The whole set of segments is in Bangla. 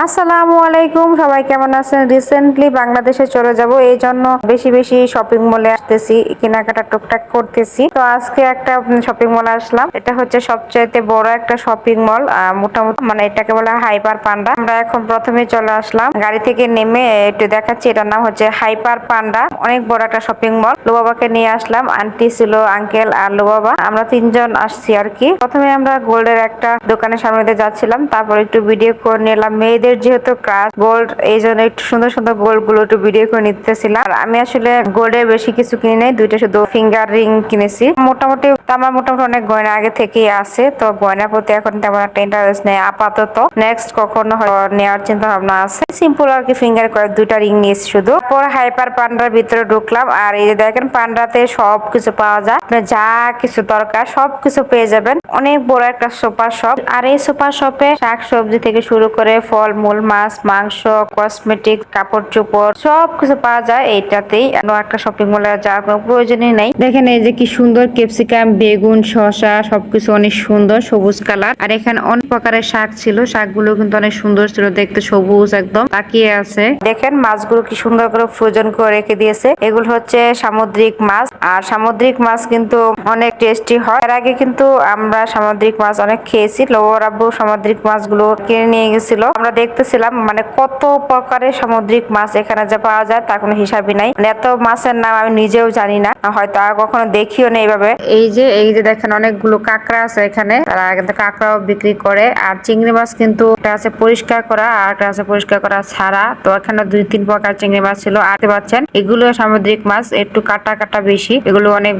আসসালামু আলাইকুম, সবাই কেমন আছেন? রিসেন্টলি বাংলাদেশে চলে যাব, এই জন্য বেশি বেশি শপিং মলে আসতেছি, কেনাকাটা টুকটাক করতেছি। তো আজকে একটা শপিং মলে আসলাম। এটা হচ্ছে সবচাইতে বড় একটা শপিং মল মোটামুটি মানে এটাকে বলা হাইপার পান্ডা আমরা এখন প্রথমে চলে আসলাম, গাড়ি থেকে নেমে একটু দেখাচ্ছি, এটার নাম হচ্ছে হাইপার পান্ডা অনেক বড় একটা শপিং মল লোবাবাকে নিয়ে আসলাম আন্টি ছিল আঙ্কেল আর লোবাবা। আমরা তিনজন আসছি আর কি। প্রথমে আমরা গোল্ডের একটা দোকানের সামনে দিয়ে যাচ্ছিলাম, তারপর একটু ভিডিও করে নিলাম মেয়েদের যেহেতু ক্রাশ গোল্ড এই জন্য একটু সুন্দর সুন্দর গোল্ডগুলো একটু ভিডিও করে নিতেছিলাম। আর আমি আসলে গোল্ডের বেশি কিছু কিনে নেই, দুইটা শুধু ফিঙ্গার রিং কিনেছি। মোটামুটি আমার মোটামুটি অনেক গয়না আগে থেকেই আছে, তো গয়নার প্রতি এখন তেমন একটা ইন্টারেস্ট নেই। আপাতত নেক্সট কখনো নেওয়ার চিন্তা ভাবনা আছে। সিম্পল আর কি ফিঙ্গার করে দুইটা রিং নিয়েছি শুধু। পর হাইপার পান্ডার ভিতরে ঢুকলাম, আর এই যে দেখেন পান্ডাতে সব কিছু পাওয়া যায়। আপনার যা কিছু দরকার সব কিছু পেয়ে যাবেন। অনেক বড় একটা সুপার শপ আর এই সুপার শপে শাক সবজি থেকে শুরু করে ফল মূল মাছ, মাংস কসমেটিক কাপড় চোপড় সব কিছু পাওয়া যায় এইটাতেই। একটা শপিং মলে যাওয়ার কোনো প্রয়োজনই নেই। দেখেন এই যে কি সুন্দর ক্যাপসিকাম বেগুন, শসা, সবকিছু অনেক সুন্দর, সবুজ কালার। আর এখানে অনেক প্রকারের শাক ছিল। শাকগুলো কিন্তু অনেক সুন্দর ছিল দেখতে, সবুজ একদম, তাকিয়ে আছে। দেখেন মাছগুলো কি সুন্দর করে ফ্রোজন করে রেখে দিয়েছে। এগুলো হচ্ছে সামুদ্রিক মাছ। আর সামুদ্রিক মাছ কিন্তু অনেক টেস্টি হয়। এর আগে কিন্তু আমরা সামুদ্রিক মাছ অনেক খেয়েছি। লোবর আব্বু সামুদ্রিক মাছগুলো কিনে নিয়ে গেছিল। আমরা দেখতেছিলাম মানে কত প্রকারের সামুদ্রিক মাছ এখানে যে পাওয়া যায় তার কোনো হিসাবই নাই। মানে এত মাছের নাম আমি নিজেও জানি না হয়তো আর কখনো দেখিও নেই এইভাবে এই যে এই যে দেখেন অনেকগুলো কাঁকড়া আছে এখানে। তারা কিন্তু কাঁকড়াও বিক্রি করে। আর চিংড়ি মাছ কিন্তু একটা আছে পরিষ্কার করা, আর একটা আছে পরিষ্কার করা ছাড়া। তো এখানে দুই, তিন প্রকার চিংড়ি মাছ ছিল আনতে পাচ্ছেন, এগুলো সামুদ্রিক মাছ, একটু কাটা কাটা বেশি এগুলো অনেক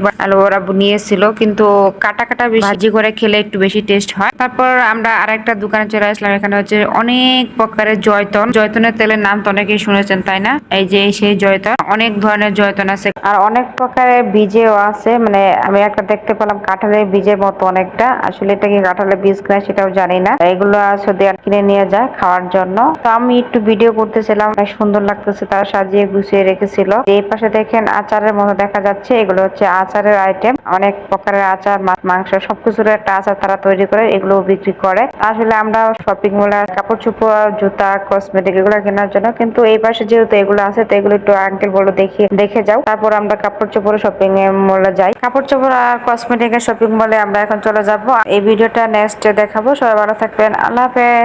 ওরা নিয়েছিল, কিন্তু কাটা কাটা বেশি ভাজি করে খেলে একটু বেশি টেস্ট হয়। তারপর আমরা আরেকটা দোকানে চলে আসলাম, এখানে হচ্ছে অনেক প্রকারের জয়তন। জয়তনের তেলের নাম তো অনেকেই শুনেছেন, তাই না? এই যে সেই জয়তন, অনেক ধরনের জয়তন আছে। আর অনেক প্রকারের বীজেও আছে মানে আমি একটা দেখতে পেলাম কাঁঠালের বীজের মতো অনেকটা। আসলে এটা কি কাঁঠালের বীজ কিনা সেটাও জানি না। এগুলো আসলে কিনে নিয়ে যায় খাওয়ার জন্য। তো আমি একটু ভিডিও করতেছিলাম সুন্দর লাগতেছে, তারা সাজিয়ে গুছিয়ে রেখেছিল। এই পাশে দেখেন আচারের মতো দেখা যাচ্ছে এগুলো হচ্ছে আচারের আইটেম অনেক প্রকারের আচার মাংস, সবকিছুর একটা আচার তারা তৈরি করে এগুলো বিক্রি করে। আসলে আমরা শপিং মলে কাপড় চোপড়, জুতা কসমেটিক এগুলো কেনার জন্য, কিন্তু এই পাশে যেহেতু এগুলো আছে, তো এগুলো একটু আঙ্কেল বলো দেখে দেখে যাও। তারপর আমরা কাপড় চোপড় শপিং মলে যাই। কাপড় চোপড় আর কসমেটিক এর শপিং মলে আমরা এখন চলে যাব। এই ভিডিওটা নেক্সট দেখাবো। সবাই ভালো থাকবেন। আল্লাহ হাফেজ।